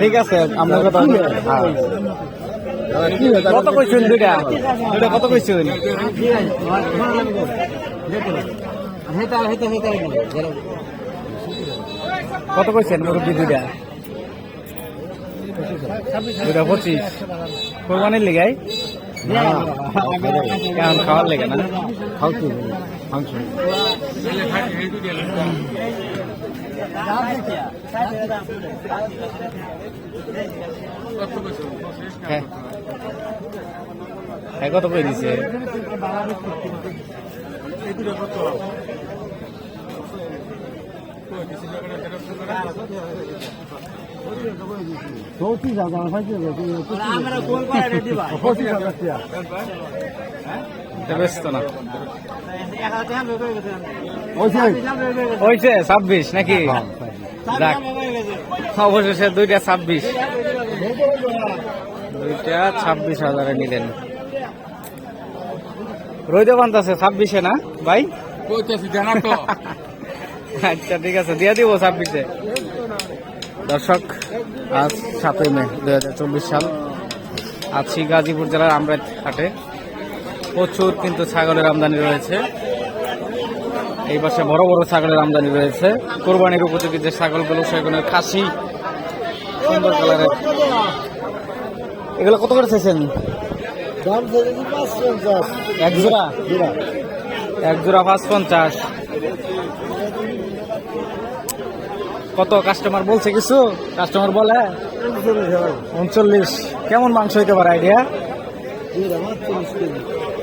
ঠিক আছে আপনার কথা হ্যাঁ। কত কইছেন দুইটা দুইটা কত কইছেন কত কইছেন মুরব্বী দুইটা দুইটা পঁচিশ কোরবানির লিগাই খাওয়ার লেগে না হ্যাঁ হ্যাঁ। কত কই দিছে? এটা ব্যস্ত না হয়েছে। ছাব্বিশ নাকি অবশেষে দুইটা ছাব্বিশ দুইটা ছাব্বিশ হাজারে নিলেন রইতে বান্ত আছে ছাব্বিশে না ভাই আচ্ছা ঠিক আছে দিয়ে দিব ছাব্বিশে দর্শক আজ সাতই মে দু হাজার চব্বিশ সাল। আছি গাজীপুর জেলার আমরাত হাটে প্রচুর কিন্তু ছাগলের আমদানি রয়েছে। এই পাশে বড় বড় ছাগলের আমদানি রয়েছে। কোরবানির উপযোগী যে ছাগলগুলো সেগুলো খাসি সুন্দর কালারের। এগুলো কত করে চাইছেন? এক জোড়া? এক জোড়া পাঁচ পঞ্চাশ কত কাস্টমার বলছে কিছু? কাস্টমার বলে? উনচল্লিশ। কেমন মাংস হইতে পারে আইডিয়া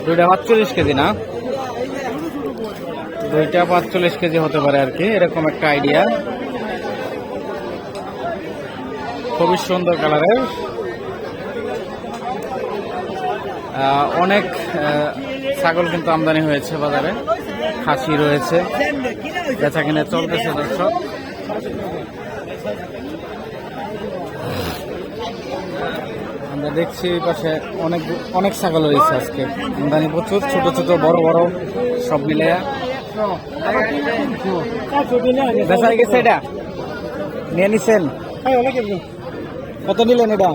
দুইটা পাঁচচল্লিশ কেজি না? দুইটা পাঁচচল্লিশ কেজি হতে পারে আর কি, এরকম একটা আইডিয়া খুবই সুন্দর কালারের অনেক ছাগল কিন্তু আমদানি হয়েছে বাজারে। খাসি রয়েছে। বেচা কিনে চলতেছে দর্শক। আমরা দেখছি পাশে অনেক অনেক ছাগল রয়েছে আজকে। আমদানি প্রচুর, ছোট ছোট, বড় বড়, সব মিলে বেচা গেছে এটা? নিয়ে নিছেন? কত নিলেন এটা?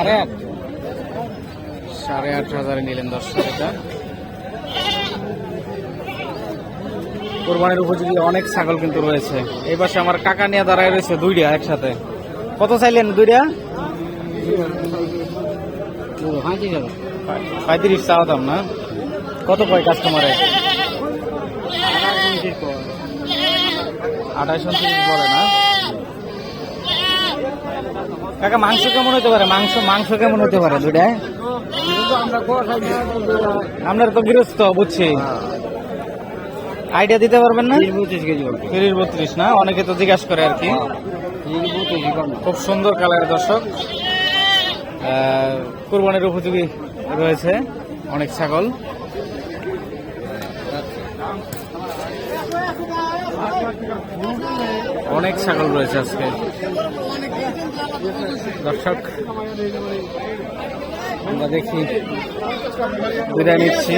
আট। সাড়ে আট হাজারে নিলেন দর্শক এটা। কোরবানির উপযোগী অনেক ছাগল কিন্তু রয়েছে। এই পাশে আমার কাকা নিয়ে দাঁড়ায় রয়েছে দুইটা একসাথে। কত চাইলেন দুইটা? পঁয়ত্রিশ চাওয়া দাম না? কত কয় কাস্টমারে আঠাশ বলে না? কাকা মাংস কেমন হতে পারে? মাংস মাংস কেমন হতে পারে দুইটায়? আপনার তো গৃহস্থ বুঝছি। আইডিয়া দিতে পারবেন না? তিরিশ বত্রিশ না? অনেকে তো জিজ্ঞাসা করে আর কি। খুব সুন্দর কালার দর্শক। কুরবানির উপযোগী রয়েছে অনেক ছাগল। অনেক ছাগল রয়েছে আজকে। দর্শক আমরা দেখি বিদায় নিচ্ছি।